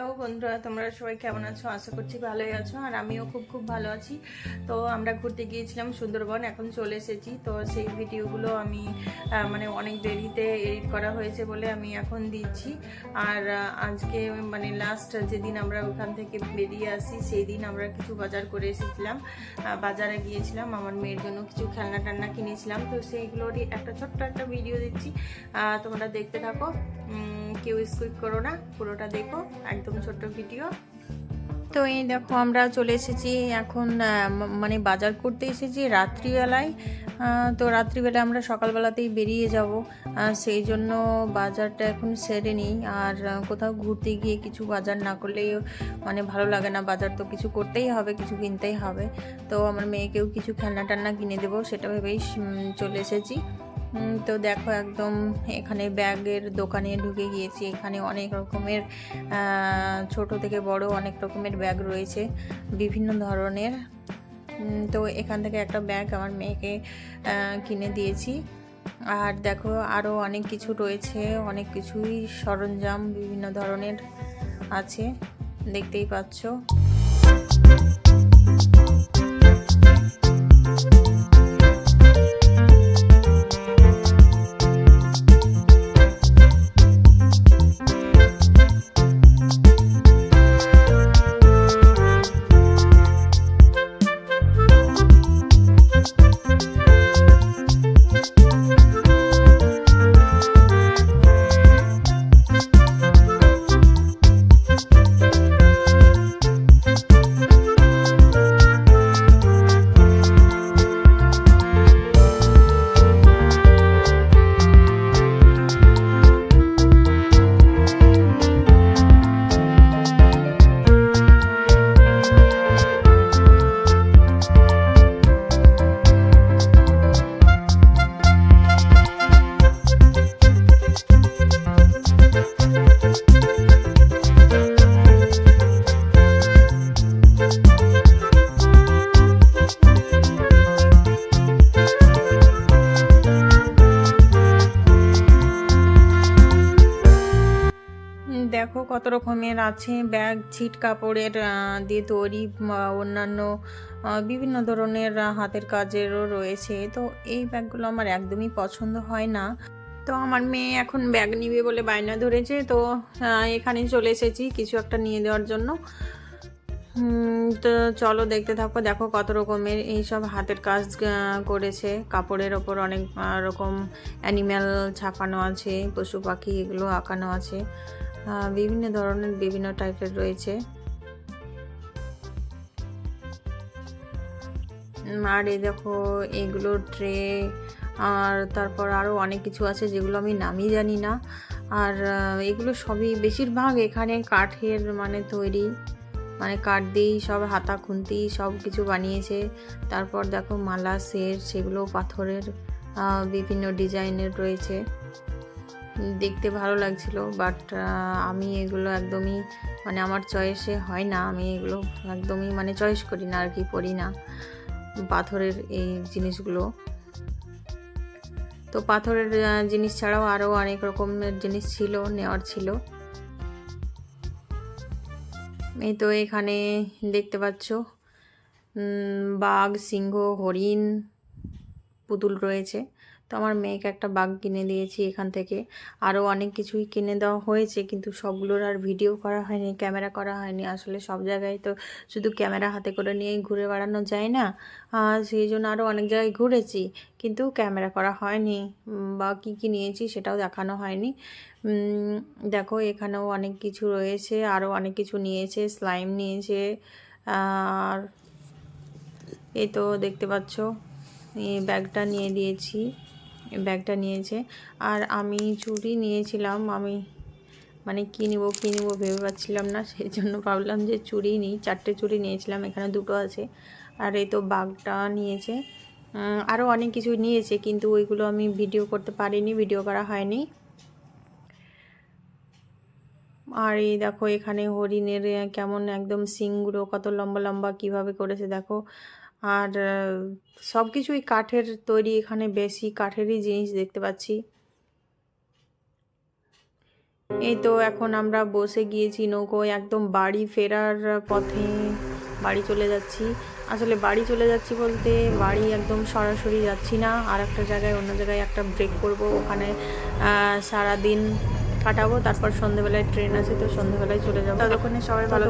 Hello বন্ধুরা তোমরা সবাই কেমন আছো? আশা করছি ভালোই আছো আর আমিও খুব খুব ভালো আছি। তো আমরা ঘুরতে গিয়েছিলাম সুন্দরবন এখন চলে এসেছি। তো সেই ভিডিওগুলো আমি মানে অনেক দেরিতে এডিট করা হয়েছে বলে আমি এখন দিচ্ছি। আর আজকে মানে লাস্ট যেদিন আমরা ওখান থেকে বেরিয়ে আসি সেই দিন আমরা কিছু বাজার করে এসেছিলাম। বাজারে গিয়েছিলাম আমার মেয়ের জন্য কিছু খেলনা টান্না কিনেছিলাম। তো সেইগুলোরই একটা ছোট্ট একটা ভিডিও দিচ্ছি। তোমরা দেখতে থাকো। কেউ স্কুইপ করো না, পুরোটা দেখো, একদম ছোট্ট ভিডিও। তো এই দেখো, আমরা চলে এসেছি এখন মানে বাজার করতে এসেছি রাত্রিবেলায়। তো রাত্রিবেলায় আমরা সকালবেলাতেই বেরিয়ে যাব। সেই জন্য বাজারটা এখন সেরে নিই। আর কোথাও ঘুরতে গিয়ে কিছু বাজার না করলে মানে ভালো লাগে না। বাজার তো কিছু করতেই হবে, কিছু কিনতেই হবে। তো আমার মেয়েকেও কিছু খেলনা টান্না কিনে দেবো, সেটা ভেবেই চলে এসেছি। তো দেখো একদম এখানে ব্যাগের দোকানে ঢুকে গিয়েছি। এখানে অনেক রকমের ছোট থেকে বড় অনেক রকমের ব্যাগ রয়েছে, বিভিন্ন ধরনের। তো এখান থেকে একটা ব্যাগ আমার মেয়েকে কিনে দিয়েছি। আর দেখো আরও অনেক কিছু রয়েছে, অনেক কিছুই সরঞ্জাম বিভিন্ন ধরনের আছে, দেখতেই পাচ্ছ। দেখো কত রকমের আছে। ব্যাগ, ছিট কাপড়ের দিয়ে তৈরি অন্যান্য বিভিন্ন ধরনের হাতের কাজেরও রয়েছে। তো এই ব্যাগগুলো আমার একদমই পছন্দ হয় না। তো আমার মেয়ে এখন ব্যাগ নিবে বলে বায়না ধরেছে। তো এখানে চলে এসেছি কিছু একটা নিয়ে দেওয়ার জন্য। তো চলো দেখতে থাকো। দেখো কত রকমের এইসব হাতের কাজ করেছে। কাপড়ের ওপর অনেক রকম অ্যানিম্যাল ছাপানো আছে, পশু পাখি এগুলো আঁকানো আছে। বিভিন্ন ধরনের, বিভিন্ন টাইপের রয়েছে। আর এই দেখো এগুলো ট্রে আর তারপর আরও অনেক কিছু আছে যেগুলো আমি নামই জানি না। আর এগুলো সবই বেশিরভাগ এখানে কাঠের মানে তৈরি। মানে কাঠ দিয়েই সব হাতা খুন্তি সব কিছু বানিয়েছে। তারপর দেখো মালা সেট সেগুলো পাথরের বিভিন্ন ডিজাইনের রয়েছে। দেখতে ভালো লাগছিল বাট আমি এগুলো একদমই মানে আমার চয়েসে হয় না। আমি এগুলো একদমই মানে চয়েস করি না আর কি, পড়ি না পাথরের এই জিনিসগুলো। তো পাথরের জিনিস ছাড়াও আরও অনেক রকমের জিনিস ছিল, নেওয়ার ছিল। এই তো এখানে দেখতে পাচ্ছ বাঘ, সিংহ, হরিণ, পুতুল রয়েছে। তো আমার মেয়েকে একটা বাঘ কিনে দিয়েছি এখান থেকে। আরও অনেক কিছুই কিনে দেওয়া হয়েছে, কিন্তু সবগুলোর আর ভিডিও করা হয়নি, ক্যামেরা করা হয়নি। আসলে সব জায়গায় তো শুধু ক্যামেরা হাতে করে নিয়েই ঘুরে বেড়ানো যায় না। সেই জন্য আরও অনেক জায়গায় ঘুরেছি, কিন্তু ক্যামেরা করা হয়নি। বা কী কী নিয়েছি সেটাও দেখানো হয়নি। দেখো, এখানেও অনেক কিছু রয়েছে, আরও অনেক কিছু নিয়েছে, স্লাইম নিয়েছে, আর এই তো দেখতে পাচ্ছ, এই ব্যাগটা নিয়ে দিয়েছি। ব্যাগটা নিয়েছে। আর আমি চুড়ি নিয়েছিলাম, আমি মানে কী নিবো কী নিবো ভেবে পাচ্ছিলাম না, সেই জন্য ভাবলাম যে চুড়ি নিই, চারটে চুড়ি নিয়েছিলাম, এখানে দুটো আছে। আর এই তো বাঘটা নিয়েছে। আরও অনেক কিছু নিয়েছে, কিন্তু ওইগুলো আমি ভিডিও করতে পারিনি, ভিডিও করা হয়নি। আর এই দেখো, এখানে হরিণের কেমন একদম সিংগুলো, কত লম্বা লম্বা কীভাবে করেছে, দেখো। আর সব কিছুই কাঠের তৈরি, এখানে বেশি কাঠেরই জিনিস দেখতে পাচ্ছি। এই তো এখন আমরা বসে গিয়েছি নৌকোয়, একদম বাড়ি ফেরার পথে বাড়ি চলে যাচ্ছি। আসলে বাড়ি চলে যাচ্ছি বলতে বাড়ি একদম সরাসরি যাচ্ছি না, আর একটা জায়গায় অন্য জায়গায় একটা ব্রেক করব। ওখানে সারা দিন কাটাবো, তারপর সন্ধেবেলায় ট্রেন আছে, তো সন্ধেবেলায় চলে যাব। ততক্ষণে সবাই ভালো